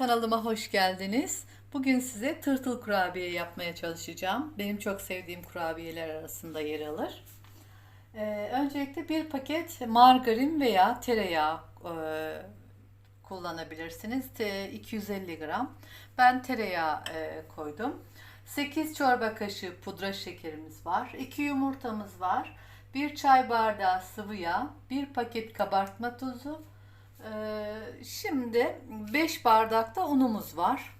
kanalıma hoş geldiniz. Bugün size tırtıl kurabiye yapmaya çalışacağım. Benim çok sevdiğim kurabiyeler arasında yer alır. Ee, öncelikle bir paket margarin veya tereyağı e, kullanabilirsiniz. Te- 250 gram. Ben tereyağı e, koydum. 8 çorba kaşığı pudra şekerimiz var. 2 yumurtamız var. 1 çay bardağı sıvı yağ. 1 paket kabartma tozu. Ee, şimdi 5 bardak da unumuz var.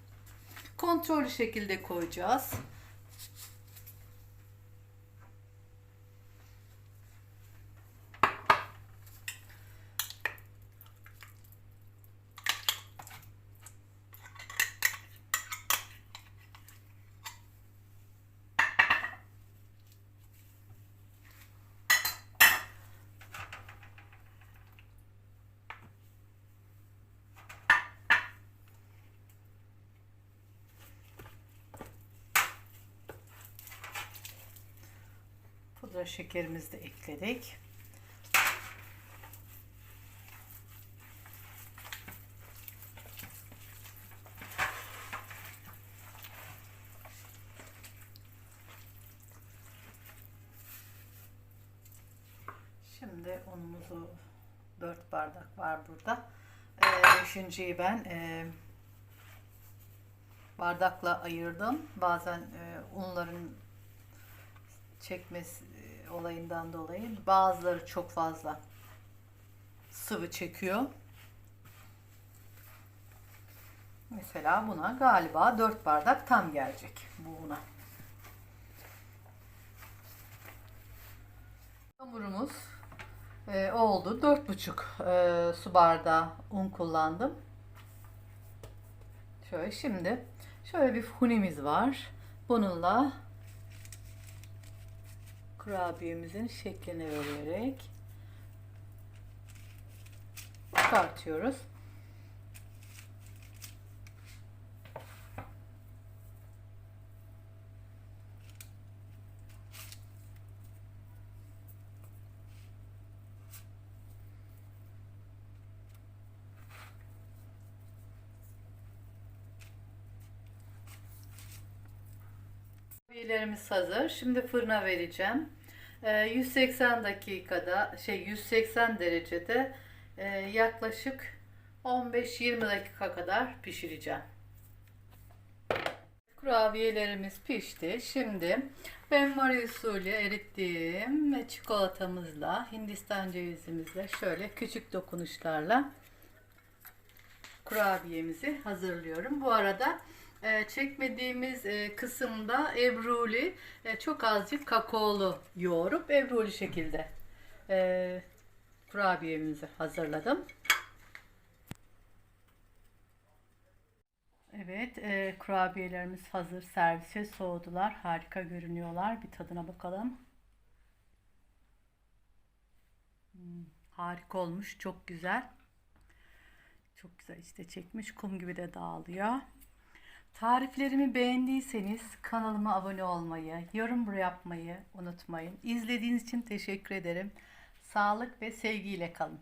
Kontrollü şekilde koyacağız. Pudra şekerimizi de ekledik. Şimdi unumuzu 4 bardak var burada. Ee, beşinciyi ben e, bardakla ayırdım. Bazen e, unların çekmesi e, olayından dolayı bazıları çok fazla sıvı çekiyor. Mesela buna galiba 4 bardak tam gelecek bu una. Hamurumuz e, oldu. 4,5 e, su bardağı un kullandım. Şöyle şimdi şöyle bir hunimiz var. Bununla kurabiyemizin şeklini vererek çıkartıyoruz. Kurabiyelerimiz hazır. Şimdi fırına vereceğim. Ee, 180 dakikada şey 180 derecede e, yaklaşık 15-20 dakika kadar pişireceğim. Kurabiyelerimiz pişti. Şimdi ben mari usulü erittiğim ve çikolatamızla Hindistan cevizimizle şöyle küçük dokunuşlarla kurabiyemizi hazırlıyorum. Bu arada e, çekmediğimiz e, kısımda ebruli e, çok azıcık kakaolu yoğurup ebruli şekilde e, kurabiyemizi hazırladım. Evet, kurabiyelerimiz hazır servise soğudular. Harika görünüyorlar. Bir tadına bakalım. Hmm, harika olmuş, çok güzel. Çok güzel işte çekmiş. Kum gibi de dağılıyor. Tariflerimi beğendiyseniz kanalıma abone olmayı, yorum yapmayı unutmayın. İzlediğiniz için teşekkür ederim. Sağlık ve sevgiyle kalın.